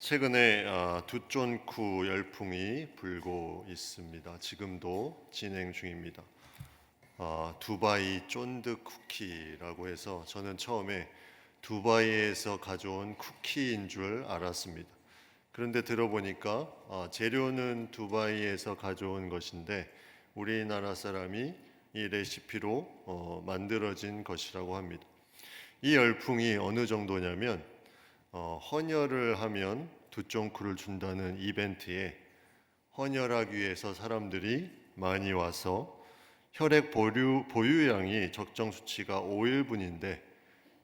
최근에 아, 두쫀쿠 열풍이 불고 있습니다. 지금도 진행 중입니다. 아, 두바이 쫀득 쿠키라고 해서 저는 처음에 두바이에서 가져온 쿠키인 줄 알았습니다. 그런데 들어보니까 아, 재료는 두바이에서 가져온 것인데 우리나라 사람이 이 레시피로 어, 만들어진 것이라고 합니다. 이 열풍이 어느 정도냐면 어, 헌혈을 하면 두쫑쿠를 준다는 이벤트에 헌혈하기 위해서 사람들이 많이 와서 혈액 보류, 보유량이 적정 수치가 5일분인데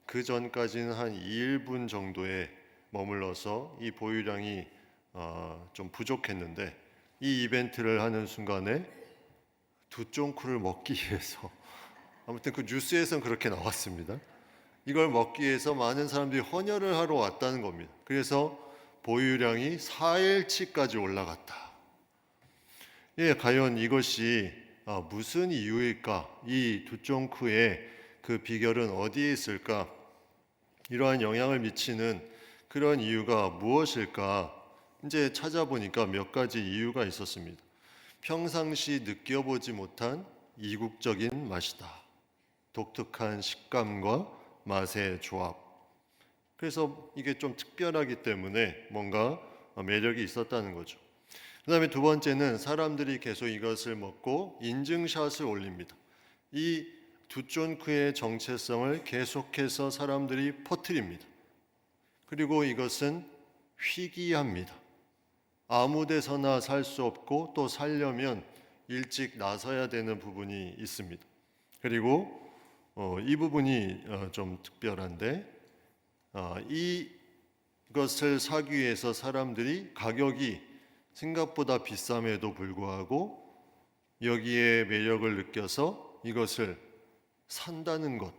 그 전까지는 한 2일분 정도에 머물러서 이 보유량이 어, 좀 부족했는데 이 이벤트를 하는 순간에 두쫑쿠를 먹기 위해서 아무튼 그 뉴스에선 그렇게 나왔습니다. 이걸 먹기 위해서 많은 사람들이 헌혈을 하러 왔다는 겁니다. 그래서 보유량이 4일치까지 올라갔다. 예, 과연 이것이 아, 무슨 이유일까? 이 두쫑쿠의 그 비결은 어디에 있을까? 이러한 영향을 미치는 그런 이유가 무엇일까? 이제 찾아보니까 몇 가지 이유가 있었습니다. 평상시 느껴보지 못한 이국적인 맛이다. 독특한 식감과 맛의 조합. 그래서 이게 좀 특별하기 때문에 뭔가 매력이 있었다는 거죠. 그 다음에 두 번째는 사람들이 계속 이것을 먹고 인증샷을 올립니다. 이 두쫀크의 정체성을 계속해서 사람들이 퍼뜨립니다. 그리고 이것은 희귀합니다. 아무 데서나 살 수 없고 또 살려면 일찍 나서야 되는 부분이 있습니다. 그리고 어, 이 부분이 어, 좀 특별한데 어, 이것을 사기 위해서 사람들이 가격이 생각보다 비쌈에도 불구하고 여기에 매력을 느껴서 이것을 산다는 것.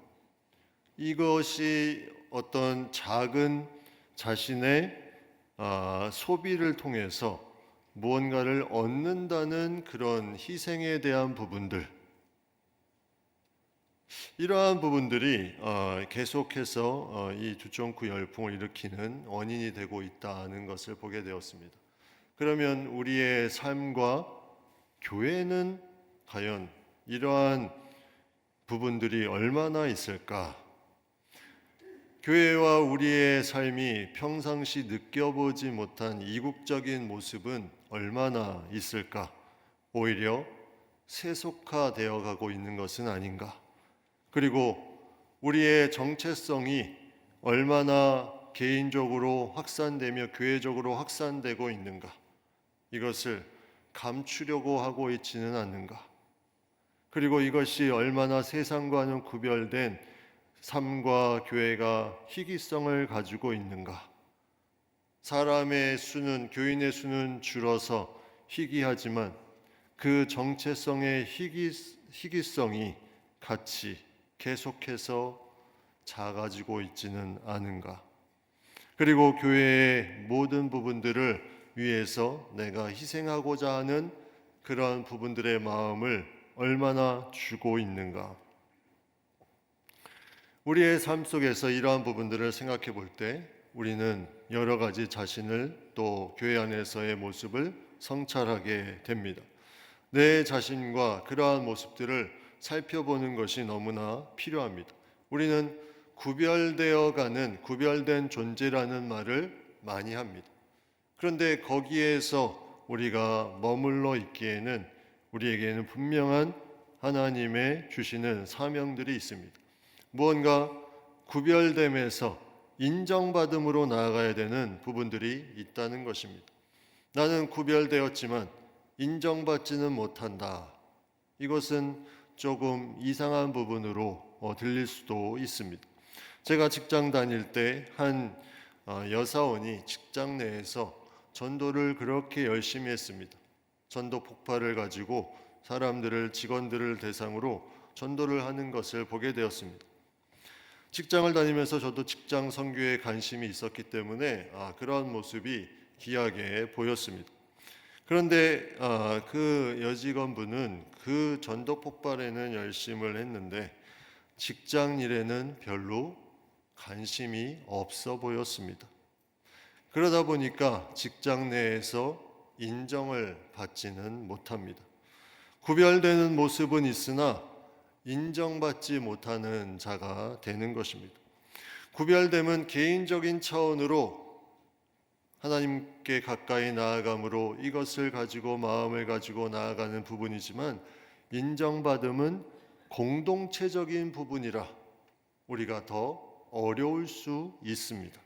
이것이 어떤 작은 자신의 아, 소비를 통해서 무언가를 얻는다는 그런 희생에 대한 부분들 이러한 부분들이 어, 계속해서 어, 이 두쫑쿠 열풍을 일으키는 원인이 되고 있다는 것을 보게 되었습니다. 그러면 우리의 삶과 교회는 과연 이러한 부분들이 얼마나 있을까? 교회와 우리의 삶이 평상시 느껴보지 못한 이국적인 모습은 얼마나 있을까? 오히려 세속화되어 가고 있는 것은 아닌가? 그리고 우리의 정체성이 얼마나 개인적으로 확산되며 교회적으로 확산되고 있는가? 이것을 감추려고 하고 있지는 않는가? 그리고 이것이 얼마나 세상과는 구별된 삶과 교회가 희귀성을 가지고 있는가? 사람의 수는 교인의 수는 줄어서 희귀하지만 그 정체성의 희귀, 희귀성이 같이 계속해서 작아지고 있지는 않은가? 그리고 교회의 모든 부분들을 위해서 내가 희생하고자 하는 그러한 부분들의 마음을 얼마나 주고 있는가? 우리의 삶 속에서 이러한 부분들을 생각해 볼 때 우리는 여러 가지 자신을 또 교회 안에서의 모습을 성찰하게 됩니다. 내 자신과 그러한 모습들을 살펴보는 것이 너무나 필요합니다. 우리는 구별되어 가는 구별된 존재라는 말을 많이 합니다. 그런데 거기에서 우리가 머물러 있기에는 우리에게는 분명한 하나님의 주시는 사명들이 있습니다. 무언가 구별됨에서 인정받음으로 나아가야 되는 부분들이 있다는 것입니다. 나는 구별되었지만 인정받지는 못한다. 이것은 조금 이상한 부분으로 어, 들릴 수도 있습니다. 제가 직장 다닐 때한 어, 여사원이 직장 내에서 전도를 그렇게 열심히 했습니다. 전도 폭발을 가지고 사람들을 직원들을 대상으로 전도를 하는 것을 보게 되었습니다. 직장을 다니면서 저도 직장 선교에 관심이 있었기 때문에 아, 그런 모습이 귀하게 보였습니다. 그런데 아, 그 여직원분은 그 전도 폭발에는 열심을 했는데 직장 일에는 별로 관심이 없어 보였습니다. 그러다 보니까 직장 내에서 인정을 받지는 못합니다. 구별되는 모습은 있으나 인정받지 못하는 자가 되는 것입니다. 구별됨은 개인적인 차원으로 하나님께 가까이 나아감으로 이것을 가지고 마음을 가지고 나아가는 부분이지만 인정받음은 공동체적인 부분이라 우리가 더 어려울 수 있습니다.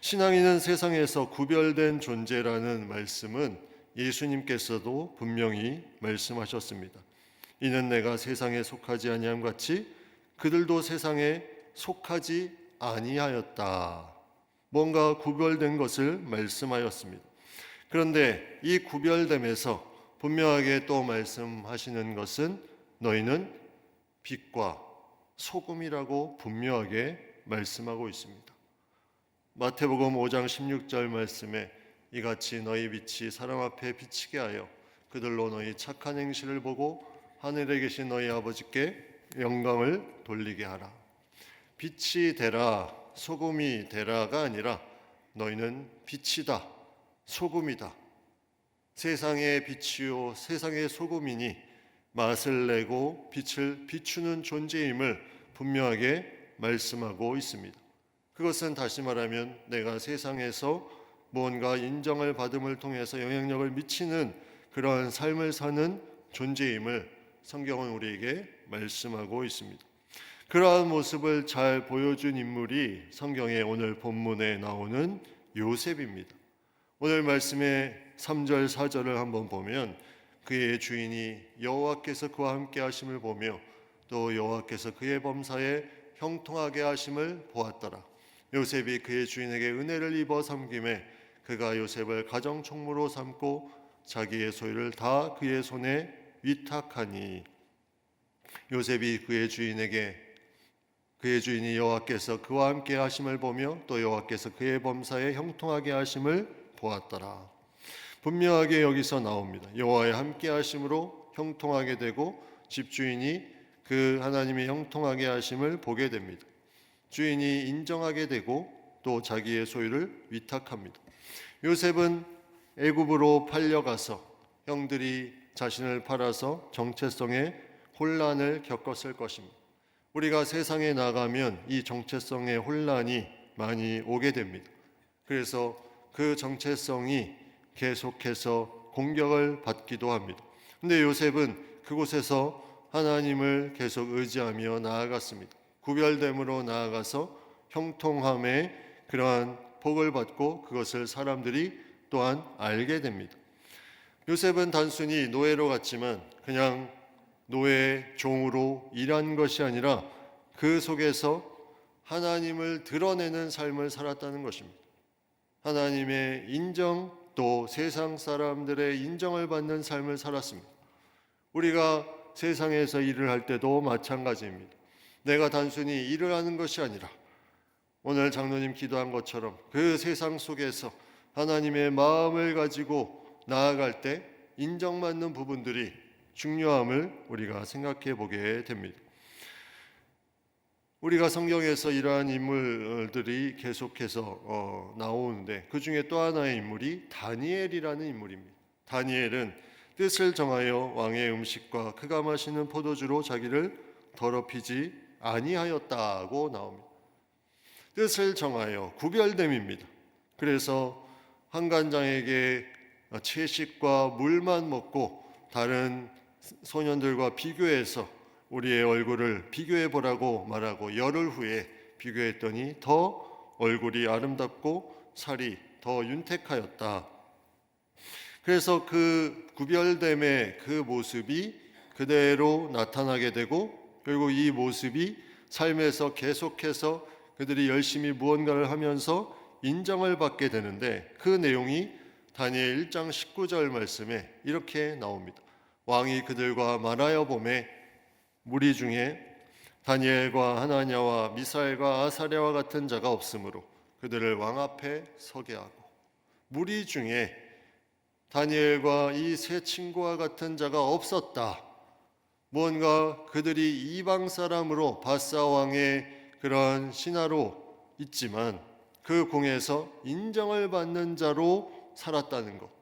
신앙인은 세상에서 구별된 존재라는 말씀은 예수님께서도 분명히 말씀하셨습니다. 이는 내가 세상에 속하지 아니함 같이 그들도 세상에 속하지 아니하였다. 뭔가 구별된 것을 말씀하였습니다. 그런데 이 구별됨에서 분명하게 또 말씀하시는 것은 너희는 빛과 소금이라고 분명하게 말씀하고 있습니다. 마태복음 5장 16절 말씀에 이같이 너희 빛이 사람 앞에 비치게 하여 그들로 너희 착한 행실을 보고 하늘에 계신 너희 아버지께 영광을 돌리게 하라. 빛이 되라, 소금이 되라가 아니라 너희는 빛이다, 소금이다. 세상의 빛이요, 세상의 소금이니 맛을 내고 빛을 비추는 존재임을 분명하게 말씀하고 있습니다. 그것은 다시 말하면 내가 세상에서 무언가 인정을 받음을 통해서 영향력을 미치는 그러한 삶을 사는 존재임을 성경은 우리에게 말씀하고 있습니다. 그러한 모습을 잘 보여준 인물이 성경의 오늘 본문에 나오는 요셉입니다. 오늘 말씀의 3절 4절을 한번 보면 그의 주인이 여호와께서 그와 함께 하심을 보며 또 여호와께서 그의 범사에 형통하게 하심을 보았더라. 요셉이 그의 주인에게 은혜를 입어 섬김에 그가 요셉을 가정 총무로 삼고 자기의 소유를 다 그의 손에 위탁하니 요셉이 그의 주인에게 그의 주인이 여호와께서 그와 함께 하심을 보며 또 여호와께서 그의 범사에 형통하게 하심을 보았더라. 분명하게 여기서 나옵니다. 여호와의 함께 하심으로 형통하게 되고 집주인이 그 하나님의 형통하게 하심을 보게 됩니다. 주인이 인정하게 되고 또 자기의 소유를 위탁합니다. 요셉은 애굽으로 팔려가서 형들이 자신을 팔아서 정체성의 혼란을 겪었을 것입니다. 우리가 세상에 나가면 이 정체성의 혼란이 많이 오게 됩니다. 그래서 그 정체성이 계속해서 공격을 받기도 합니다. 근데 요셉은 그곳에서 하나님을 계속 의지하며 나아갔습니다. 구별됨으로 나아가서 형통함의 그러한 복을 받고 그것을 사람들이 또한 알게 됩니다. 요셉은 단순히 노예로 갔지만 그냥 노예 종으로 일한 것이 아니라 그 속에서 하나님을 드러내는 삶을 살았다는 것입니다. 하나님의 인정 또 세상 사람들의 인정을 받는 삶을 살았습니다. 우리가 세상에서 일을 할 때도 마찬가지입니다. 내가 단순히 일을 하는 것이 아니라 오늘 장로님 기도한 것처럼 그 세상 속에서 하나님의 마음을 가지고 나아갈 때 인정받는 부분들이 중요함을 우리가 생각해 보게 됩니다. 우리가 성경에서 이러한 인물들이 계속해서 어, 나오는데 그 중에 또 하나의 인물이 다니엘이라는 인물입니다. 다니엘은 뜻을 정하여 왕의 음식과 그가 마시는 포도주로 자기를 더럽히지 아니하였다고 나옵니다. 뜻을 정하여 구별됨입니다. 그래서 한간장에게 채식과 물만 먹고 다른 소년들과 비교해서 우리의 얼굴을 비교해 보라고 말하고 열흘 후에 비교했더니 더 얼굴이 아름답고 살이 더 윤택하였다. 그래서 그 구별됨의 그 모습이 그대로 나타나게 되고 결국 이 모습이 삶에서 계속해서 그들이 열심히 무언가를 하면서 인정을 받게 되는데 그 내용이 다니엘 1장 19절 말씀에 이렇게 나옵니다. 왕이 그들과 말하여 봄에 무리 중에 다니엘과 하나냐와 미사엘과 아사랴와 같은 자가 없으므로 그들을 왕 앞에 서게 하고 무리 중에 다니엘과 이 세 친구와 같은 자가 없었다. 무언가 그들이 이방 사람으로 바사 왕의 그러한 신하로 있지만 그 공에서 인정을 받는 자로 살았다는 것.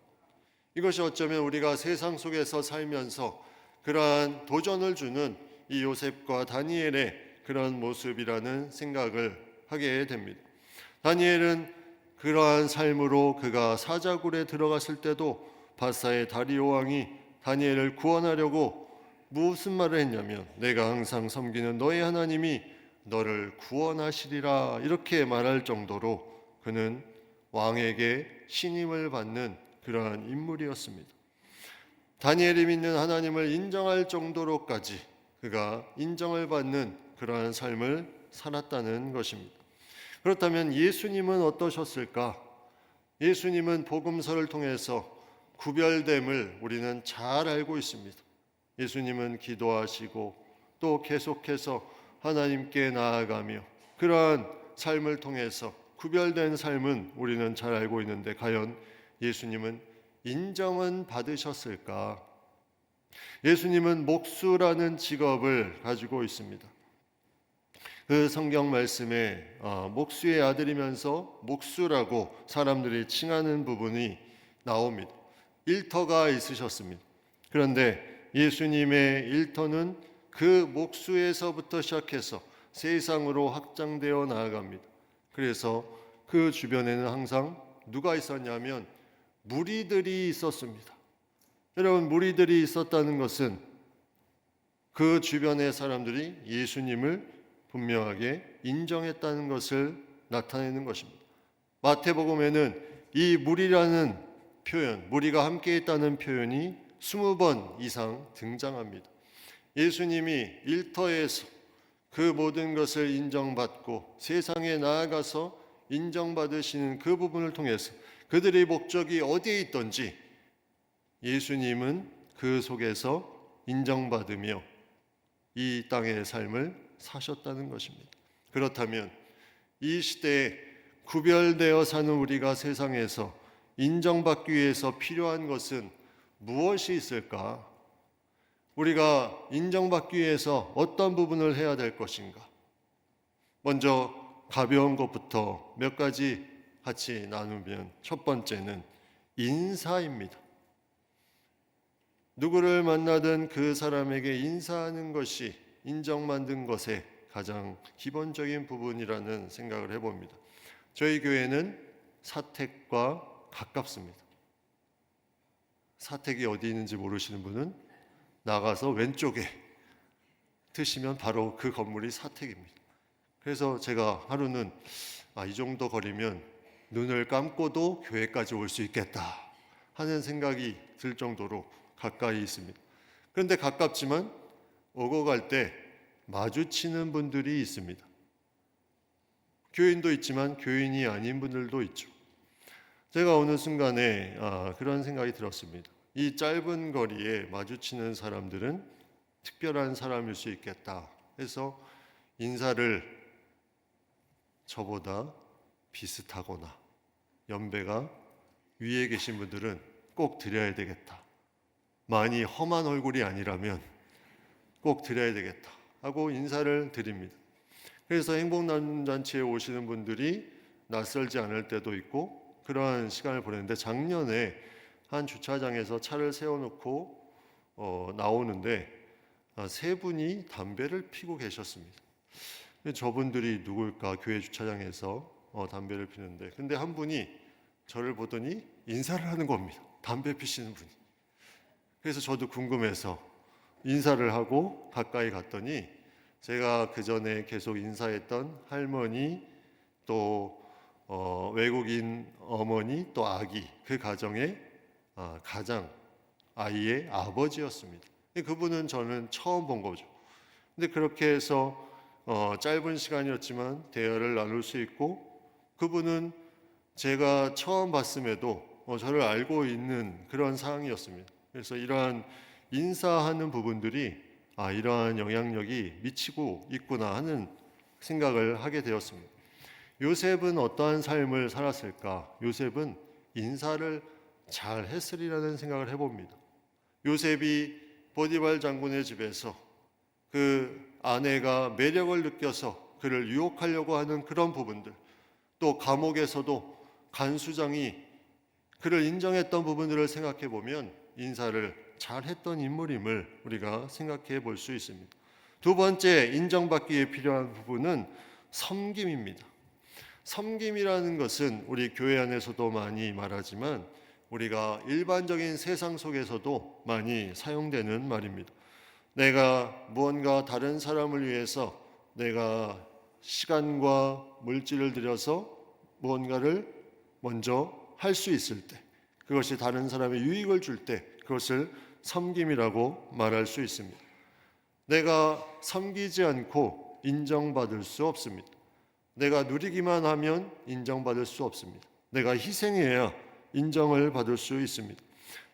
이것이 어쩌면 우리가 세상 속에서 살면서 그러한 도전을 주는 이 요셉과 다니엘의 그런 모습이라는 생각을 하게 됩니다. 다니엘은 그러한 삶으로 그가 사자굴에 들어갔을 때도 바사의 다리오 왕이 다니엘을 구원하려고 무슨 말을 했냐면 내가 항상 섬기는 너의 하나님이 너를 구원하시리라 이렇게 말할 정도로 그는 왕에게 신임을 받는 그러한 인물이었습니다. 다니엘이 믿는 하나님을 인정할 정도로까지 그가 인정을 받는 그러한 삶을 살았다는 것입니다. 그렇다면 예수님은 어떠셨을까? 예수님은 복음서를 통해서 구별됨을 우리는 잘 알고 있습니다. 예수님은 기도하시고 또 계속해서 하나님께 나아가며 그러한 삶을 통해서 구별된 삶은 우리는 잘 알고 있는데 과연 예수님은 인정은 받으셨을까? 예수님은 목수라는 직업을 가지고 있습니다. 그 성경 말씀에 어, 목수의 아들이면서 목수라고 사람들이 칭하는 부분이 나옵니다. 일터가 있으셨습니다. 그런데 예수님의 일터는 그 목수에서부터 시작해서 세상으로 확장되어 나아갑니다. 그래서 그 주변에는 항상 누가 있었냐면 무리들이 있었습니다. 여러분, 무리들이 있었다는 것은 그 주변의 사람들이 예수님을 분명하게 인정했다는 것을 나타내는 것입니다. 마태복음에는 이 무리라는 표현, 무리가 함께 있다는 표현이 20번 이상 등장합니다. 예수님이 일터에서 그 모든 것을 인정받고 세상에 나아가서 인정받으시는 그 부분을 통해서 그들의 목적이 어디에 있던지 예수님은 그 속에서 인정받으며 이 땅의 삶을 사셨다는 것입니다. 그렇다면 이 시대에 구별되어 사는 우리가 세상에서 인정받기 위해서 필요한 것은 무엇이 있을까? 우리가 인정받기 위해서 어떤 부분을 해야 될 것인가? 먼저 가벼운 것부터 몇 가지 같이 나누면 첫 번째는 인사입니다. 누구를 만나든 그 사람에게 인사하는 것이 인정받는 것의 가장 기본적인 부분이라는 생각을 해봅니다. 저희 교회는 사택과 가깝습니다. 사택이 어디 있는지 모르시는 분은 나가서 왼쪽에 드시면 바로 그 건물이 사택입니다. 그래서 제가 하루는 아, 이 정도 거리면 눈을 감고도 교회까지 올 수 있겠다 하는 생각이 들 정도로 가까이 있습니다. 그런데 가깝지만 오고 갈 때 마주치는 분들이 있습니다. 교인도 있지만 교인이 아닌 분들도 있죠. 제가 어느 순간에 아, 그런 생각이 들었습니다. 이 짧은 거리에 마주치는 사람들은 특별한 사람일 수 있겠다 해서 인사를 저보다 비슷하거나 연배가 위에 계신 분들은 꼭 드려야 되겠다. 많이 험한 얼굴이 아니라면 꼭 드려야 되겠다 하고 인사를 드립니다. 그래서 행복난잔치에 오시는 분들이 낯설지 않을 때도 있고 그러한 시간을 보냈는데 작년에 한 주차장에서 차를 세워놓고 어, 나오는데 아, 세 분이 담배를 피고 계셨습니다. 저분들이 누굴까 교회 주차장에서 어, 담배를 피는데 근데 한 분이 저를 보더니 인사를 하는 겁니다. 담배 피시는 분이. 그래서 저도 궁금해서 인사를 하고 가까이 갔더니 제가 그 전에 계속 인사했던 할머니 또 어, 외국인 어머니 또 아기 그 가정의 아, 가장 아이의 아버지였습니다. 그분은 저는 처음 본 거죠. 근데 그렇게 해서 어, 짧은 시간이었지만 대화를 나눌 수 있고 그분은 제가 처음 봤음에도 어, 저를 알고 있는 그런 상황이었습니다. 그래서 이러한 인사하는 부분들이 아, 이러한 영향력이 미치고 있구나 하는 생각을 하게 되었습니다. 요셉은 어떠한 삶을 살았을까? 요셉은 인사를 잘 했으리라는 생각을 해봅니다. 요셉이 보디발 장군의 집에서 그 아내가 매력을 느껴서 그를 유혹하려고 하는 그런 부분들, 또 감옥에서도 간수장이 그를 인정했던 부분들을 생각해 보면 인사를 잘했던 인물임을 우리가 생각해 볼 수 있습니다. 두 번째 인정받기에 필요한 부분은 섬김입니다. 섬김이라는 것은 우리 교회 안에서도 많이 말하지만 우리가 일반적인 세상 속에서도 많이 사용되는 말입니다. 내가 무언가 다른 사람을 위해서 내가 시간과 물질을 들여서 무언가를 먼저 할 수 있을 때 그것이 다른 사람의 유익을 줄 때 그것을 섬김이라고 말할 수 있습니다. 내가 섬기지 않고 인정받을 수 없습니다. 내가 누리기만 하면 인정받을 수 없습니다. 내가 희생해야 인정을 받을 수 있습니다.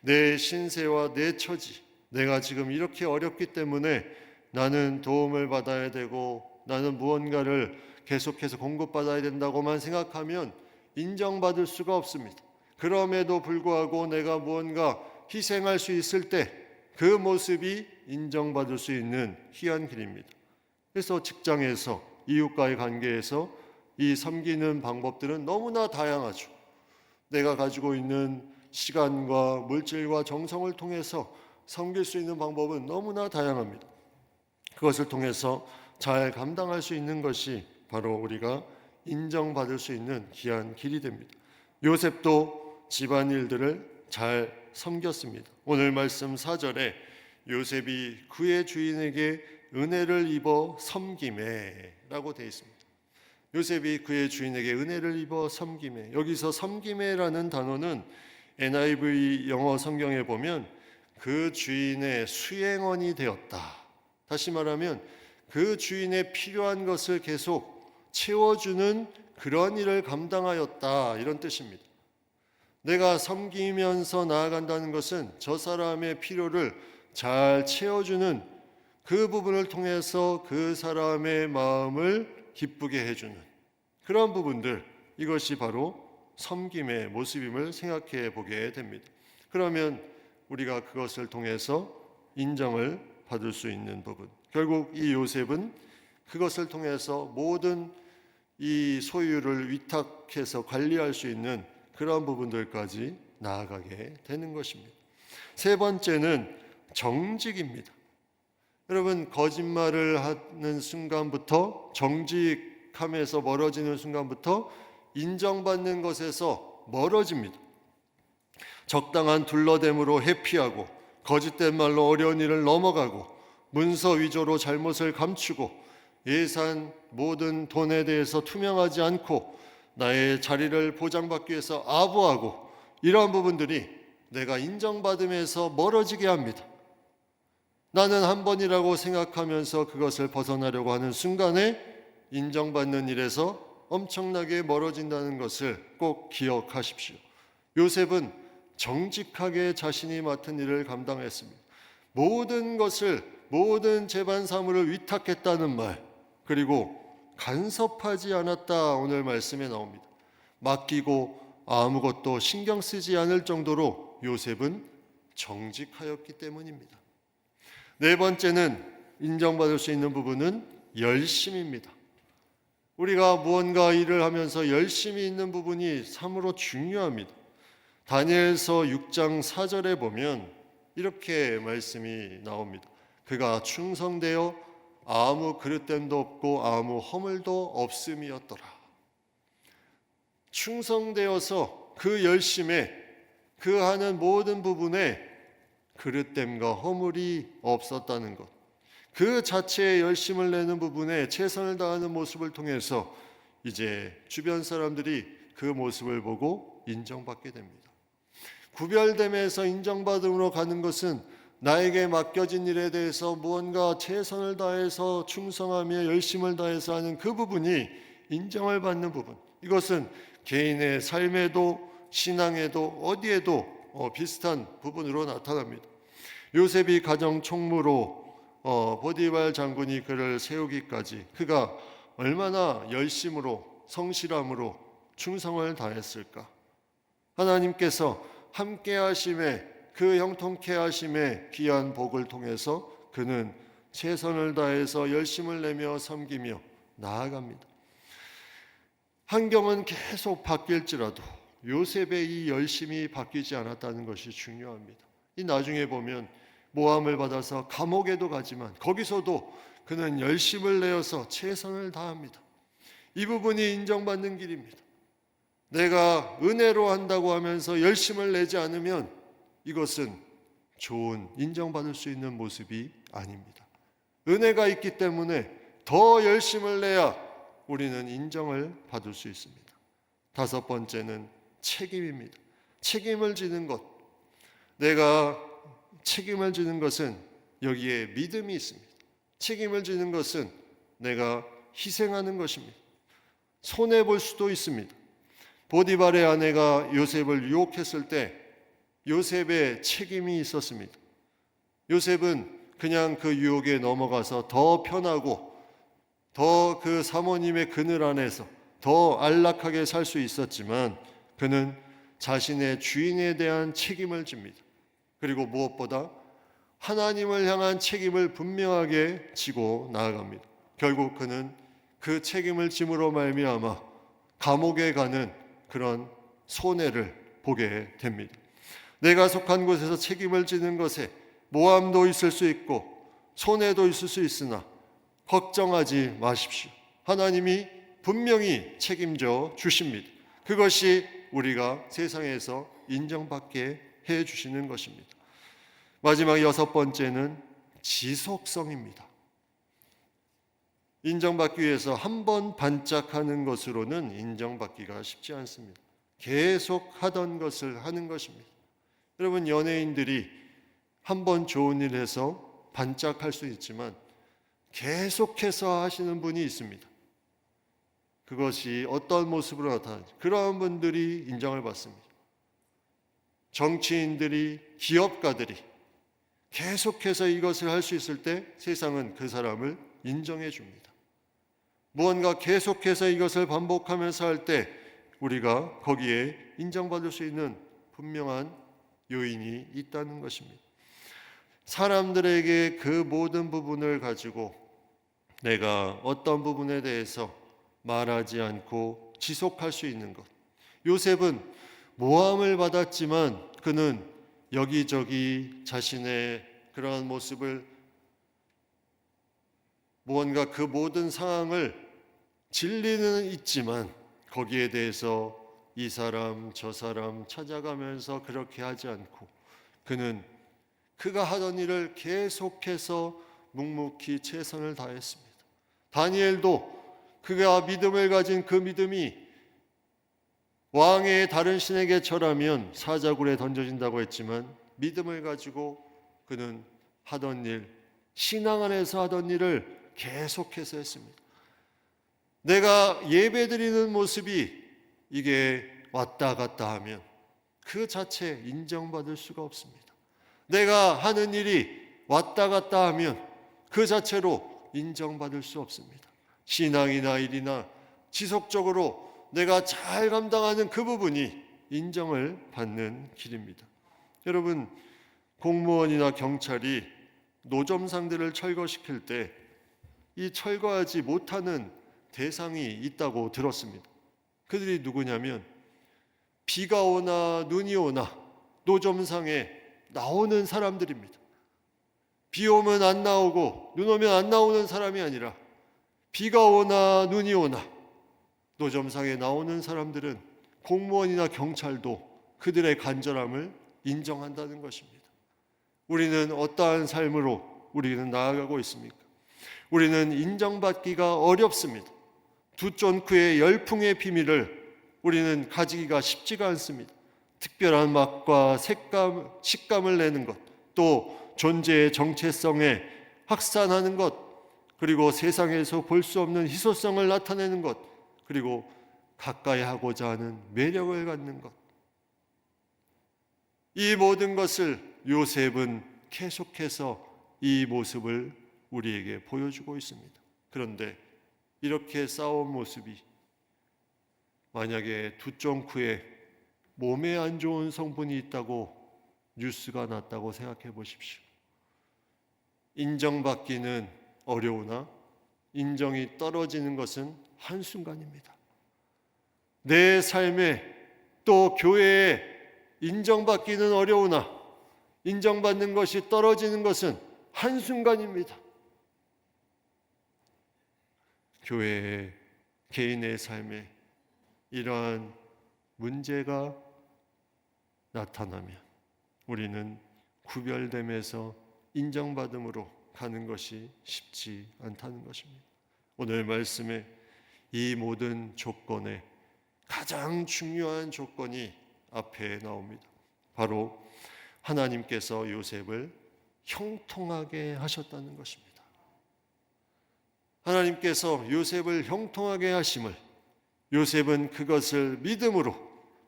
내 신세와 내 처지, 내가 지금 이렇게 어렵기 때문에 나는 도움을 받아야 되고 나는 무언가를 계속해서 공급받아야 된다고만 생각하면 인정받을 수가 없습니다. 그럼에도 불구하고 내가 무언가 희생할 수 있을 때 그 모습이 인정받을 수 있는 희한 길입니다. 그래서 직장에서 이웃과의 관계에서 이 섬기는 방법들은 너무나 다양하죠. 내가 가지고 있는 시간과 물질과 정성을 통해서 섬길 수 있는 방법은 너무나 다양합니다. 그것을 통해서 잘 감당할 수 있는 것이 바로 우리가 인정받을 수 있는 귀한 길이 됩니다. 요셉도 집안 일들을 잘 섬겼습니다. 오늘 말씀 4절에 요셉이 그의 주인에게 은혜를 입어 섬김에라고 되어 있습니다. 요셉이 그의 주인에게 은혜를 입어 섬김에 여기서 섬김에라는 단어는 NIV 영어 성경에 보면 그 주인의 수행원이 되었다. 다시 말하면 그 주인의 필요한 것을 계속 채워주는 그런 일을 감당하였다. 이런 뜻입니다. 내가 섬기면서 나아간다는 것은 저 사람의 필요를 잘 채워주는 그 부분을 통해서 그 사람의 마음을 기쁘게 해주는 그런 부분들 이것이 바로 섬김의 모습임을 생각해 보게 됩니다. 그러면 우리가 그것을 통해서 인정을 받을 수 있는 부분. 결국 이 요셉은 그것을 통해서 모든 이 소유를 위탁해서 관리할 수 있는 그런 부분들까지 나아가게 되는 것입니다. 세 번째는 정직입니다. 여러분 거짓말을 하는 순간부터 정직함에서 멀어지는 순간부터 인정받는 것에서 멀어집니다. 적당한 둘러댐으로 회피하고 거짓된 말로 어려운 일을 넘어가고 문서 위조로 잘못을 감추고 예산 모든 돈에 대해서 투명하지 않고 나의 자리를 보장받기 위해서 아부하고 이러한 부분들이 내가 인정받음에서 멀어지게 합니다. 나는 한 번이라고 생각하면서 그것을 벗어나려고 하는 순간에 인정받는 일에서 엄청나게 멀어진다는 것을 꼭 기억하십시오. 요셉은 정직하게 자신이 맡은 일을 감당했습니다. 모든 것을 모든 재반 사물을 위탁했다는 말 그리고 간섭하지 않았다 오늘 말씀에 나옵니다. 맡기고 아무것도 신경 쓰지 않을 정도로 요셉은 정직하였기 때문입니다. 네 번째는 인정받을 수 있는 부분은 열심입니다. 우리가 무언가 일을 하면서 열심히 있는 부분이 참으로 중요합니다. 다니엘서 6장 4절에 보면 이렇게 말씀이 나옵니다. 그가 충성되어 아무 그릇됨도 없고 아무 허물도 없음이었더라. 충성되어서 그 열심에 그 하는 모든 부분에 그릇됨과 허물이 없었다는 것. 그 자체의 열심을 내는 부분에 최선을 다하는 모습을 통해서 이제 주변 사람들이 그 모습을 보고 인정받게 됩니다. 구별됨에서 인정받음으로 가는 것은 나에게 맡겨진 일에 대해서 무언가 최선을 다해서 충성하며 열심을 다해서 하는 그 부분이 인정을 받는 부분. 이것은 개인의 삶에도 신앙에도 어디에도 어, 비슷한 부분으로 나타납니다. 요셉이 가정 총무로 어, 보디발 장군이 그를 세우기까지 그가 얼마나 열심으로 성실함으로 충성을 다했을까? 하나님께서 함께 하심에 그 형통케 하심의 귀한 복을 통해서 그는 최선을 다해서 열심을 내며 섬기며 나아갑니다. 환경은 계속 바뀔지라도 요셉의 이 열심이 바뀌지 않았다는 것이 중요합니다. 이 나중에 보면 모함을 받아서 감옥에도 가지만 거기서도 그는 열심을 내어서 최선을 다합니다. 이 부분이 인정받는 길입니다. 내가 은혜로 한다고 하면서 열심을 내지 않으면 이것은 좋은 인정받을 수 있는 모습이 아닙니다. 은혜가 있기 때문에 더 열심을 내야 우리는 인정을 받을 수 있습니다. 다섯 번째는 책임입니다. 책임을 지는 것. 내가 책임을 지는 것은 여기에 믿음이 있습니다. 책임을 지는 것은 내가 희생하는 것입니다. 손해 볼 수도 있습니다. 보디발의 아내가 요셉을 유혹했을 때 요셉의 책임이 있었습니다. 요셉은 그냥 그 유혹에 넘어가서 더 편하고 더 그 사모님의 그늘 안에서 더 안락하게 살 수 있었지만 그는 자신의 주인에 대한 책임을 집니다. 그리고 무엇보다 하나님을 향한 책임을 분명하게 지고 나아갑니다. 결국 그는 그 책임을 짐으로 말미암아 감옥에 가는 그런 손해를 보게 됩니다. 내가 속한 곳에서 책임을 지는 것에 모함도 있을 수 있고 손해도 있을 수 있으나 걱정하지 마십시오. 하나님이 분명히 책임져 주십니다. 그것이 우리가 세상에서 인정받게 해 주시는 것입니다. 마지막 여섯 번째는 지속성입니다. 인정받기 위해서 한 번 반짝하는 것으로는 인정받기가 쉽지 않습니다. 계속 하던 것을 하는 것입니다. 여러분 연예인들이 한 번 좋은 일 해서 반짝할 수 있지만 계속해서 하시는 분이 있습니다. 그것이 어떤 모습으로 나타나는지 그러한 분들이 인정을 받습니다. 정치인들이 기업가들이 계속해서 이것을 할 수 있을 때 세상은 그 사람을 인정해 줍니다. 무언가 계속해서 이것을 반복하면서 할 때 우리가 거기에 인정받을 수 있는 분명한 요인이 있다는 것입니다. 사람들에게 그 모든 부분을 가지고 내가 어떤 부분에 대해서 말하지 않고 지속할 수 있는 것. 요셉은 모함을 받았지만 그는 여기저기 자신의 그러한 모습을 무언가 그 모든 상황을 진리는 있지만 거기에 대해서 이 사람 저 사람 찾아가면서 그렇게 하지 않고 그는 그가 하던 일을 계속해서 묵묵히 최선을 다했습니다. 다니엘도 그가 믿음을 가진 그 믿음이 왕의 다른 신에게 절하면 사자굴에 던져진다고 했지만 믿음을 가지고 그는 하던 일, 신앙 안에서 하던 일을 계속해서 했습니다. 내가 예배 드리는 모습이 이게 왔다 갔다 하면 그 자체 인정받을 수가 없습니다. 내가 하는 일이 왔다 갔다 하면 그 자체로 인정받을 수 없습니다. 신앙이나 일이나 지속적으로 내가 잘 감당하는 그 부분이 인정을 받는 길입니다. 여러분, 공무원이나 경찰이 노점상들을 철거시킬 때 이 철거하지 못하는 대상이 있다고 들었습니다. 그들이 누구냐면 비가 오나 눈이 오나 노점상에 나오는 사람들입니다. 비 오면 안 나오고 눈 오면 안 나오는 사람이 아니라 비가 오나 눈이 오나 노점상에 나오는 사람들은 공무원이나 경찰도 그들의 간절함을 인정한다는 것입니다. 우리는 어떠한 삶으로 우리는 나아가고 있습니까? 우리는 인정받기가 어렵습니다. 두 쫀크의 열풍의 비밀을 우리는 가지기가 쉽지가 않습니다. 특별한 맛과 색감, 식감을 내는 것, 또 존재의 정체성에 확산하는 것, 그리고 세상에서 볼 수 없는 희소성을 나타내는 것, 그리고 가까이 하고자 하는 매력을 갖는 것. 이 모든 것을 요셉은 계속해서 이 모습을 우리에게 보여주고 있습니다. 그런데 이렇게 싸운 모습이 만약에 두쫑크에 몸에 안 좋은 성분이 있다고 뉴스가 났다고 생각해 보십시오. 인정받기는 어려우나 인정이 떨어지는 것은 한순간입니다. 내 삶에 또 교회에 인정받기는 어려우나 인정받는 것이 떨어지는 것은 한순간입니다. 교회의 개인의 삶에 이러한 문제가 나타나면 우리는 구별됨에서 인정받음으로 가는 것이 쉽지 않다는 것입니다. 오늘 말씀에 이 모든 조건에 가장 중요한 조건이 앞에 나옵니다. 바로 하나님께서 요셉을 형통하게 하셨다는 것입니다. 하나님께서 요셉을 형통하게 하심을 요셉은 그것을 믿음으로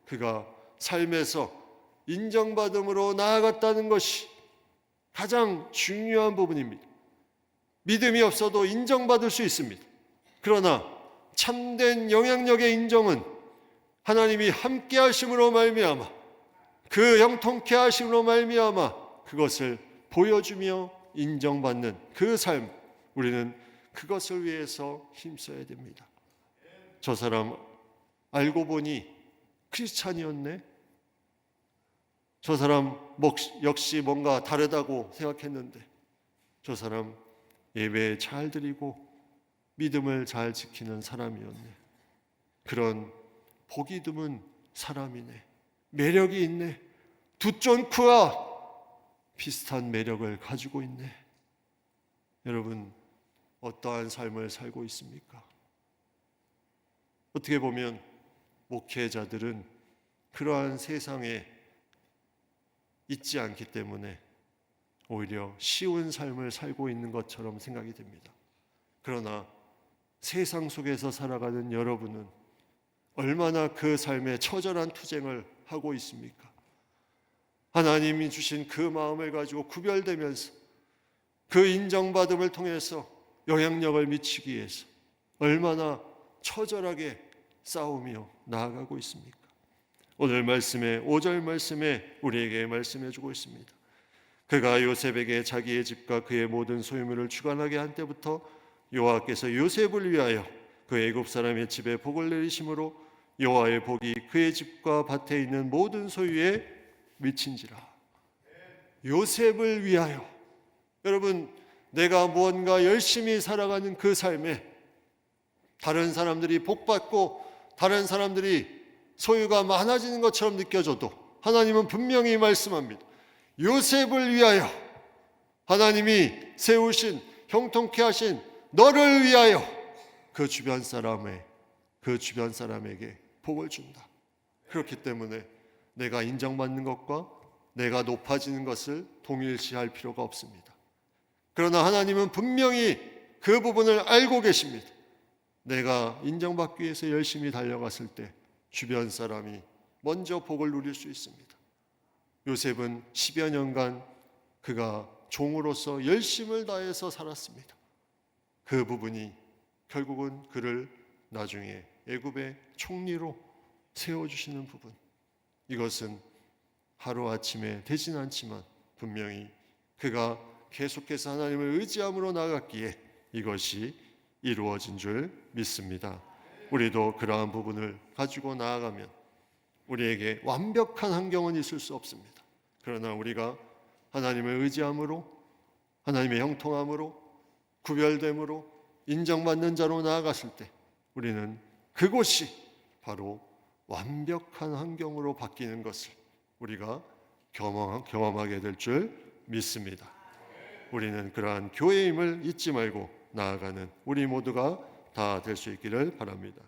그가 삶에서 인정받음으로 나아갔다는 것이 가장 중요한 부분입니다. 믿음이 없어도 인정받을 수 있습니다. 그러나 참된 영향력의 인정은 하나님이 함께 하심으로 말미암아 그 형통케 하심으로 말미암아 그것을 보여주며 인정받는 그 삶 우리는 그것을 위해서 힘써야 됩니다. 저 사람 알고 보니 크리스찬이었네. 저 사람 역시 뭔가 다르다고 생각했는데 저 사람 예배 잘 드리고 믿음을 잘 지키는 사람이었네. 그런 보기 드문 사람이네. 매력이 있네. 두쫀크와 비슷한 매력을 가지고 있네. 여러분 어떠한 삶을 살고 있습니까? 어떻게 보면 목회자들은 그러한 세상에 있지 않기 때문에 오히려 쉬운 삶을 살고 있는 것처럼 생각이 됩니다. 그러나 세상 속에서 살아가는 여러분은 얼마나 그 삶에 처절한 투쟁을 하고 있습니까? 하나님이 주신 그 마음을 가지고 구별되면서 그 인정받음을 통해서 영향력을 미치기 위해서 얼마나 처절하게 싸우며 나아가고 있습니까? 오늘 말씀에 5절 말씀에 우리에게 말씀해 주고 있습니다. 그가 요셉에게 자기의 집과 그의 모든 소유물을 주관하게 한 때부터 여호와께서 요셉을 위하여 그 애굽 사람의 집에 복을 내리심으로 여호와의 복이 그의 집과 밭에 있는 모든 소유에 미친지라. 요셉을 위하여 여러분 내가 무언가 열심히 살아가는 그 삶에 다른 사람들이 복받고 다른 사람들이 소유가 많아지는 것처럼 느껴져도 하나님은 분명히 말씀합니다. 요셉을 위하여 하나님이 세우신 형통케 하신 너를 위하여 그 주변 사람의 그 주변 사람에게 복을 준다. 그렇기 때문에 내가 인정받는 것과 내가 높아지는 것을 동일시할 필요가 없습니다. 그러나 하나님은 분명히 그 부분을 알고 계십니다. 내가 인정받기 위해서 열심히 달려갔을 때 주변 사람이 먼저 복을 누릴 수 있습니다. 요셉은 10여 년간 그가 종으로서 열심을 다해서 살았습니다. 그 부분이 결국은 그를 나중에 애굽의 총리로 세워 주시는 부분. 이것은 하루 아침에 되진 않지만 분명히 그가 계속해서 하나님을 의지함으로 나갔기에 이것이 이루어진 줄 믿습니다. 우리도 그러한 부분을 가지고 나아가면 우리에게 완벽한 환경은 있을 수 없습니다. 그러나 우리가 하나님을 의지함으로 하나님의 형통함으로 구별됨으로 인정받는 자로 나아갔을 때 우리는 그곳이 바로 완벽한 환경으로 바뀌는 것을 우리가 경험하게 될 줄 믿습니다. 우리는 그러한 교회임을 잊지 말고 나아가는 우리 모두가 다 될 수 있기를 바랍니다.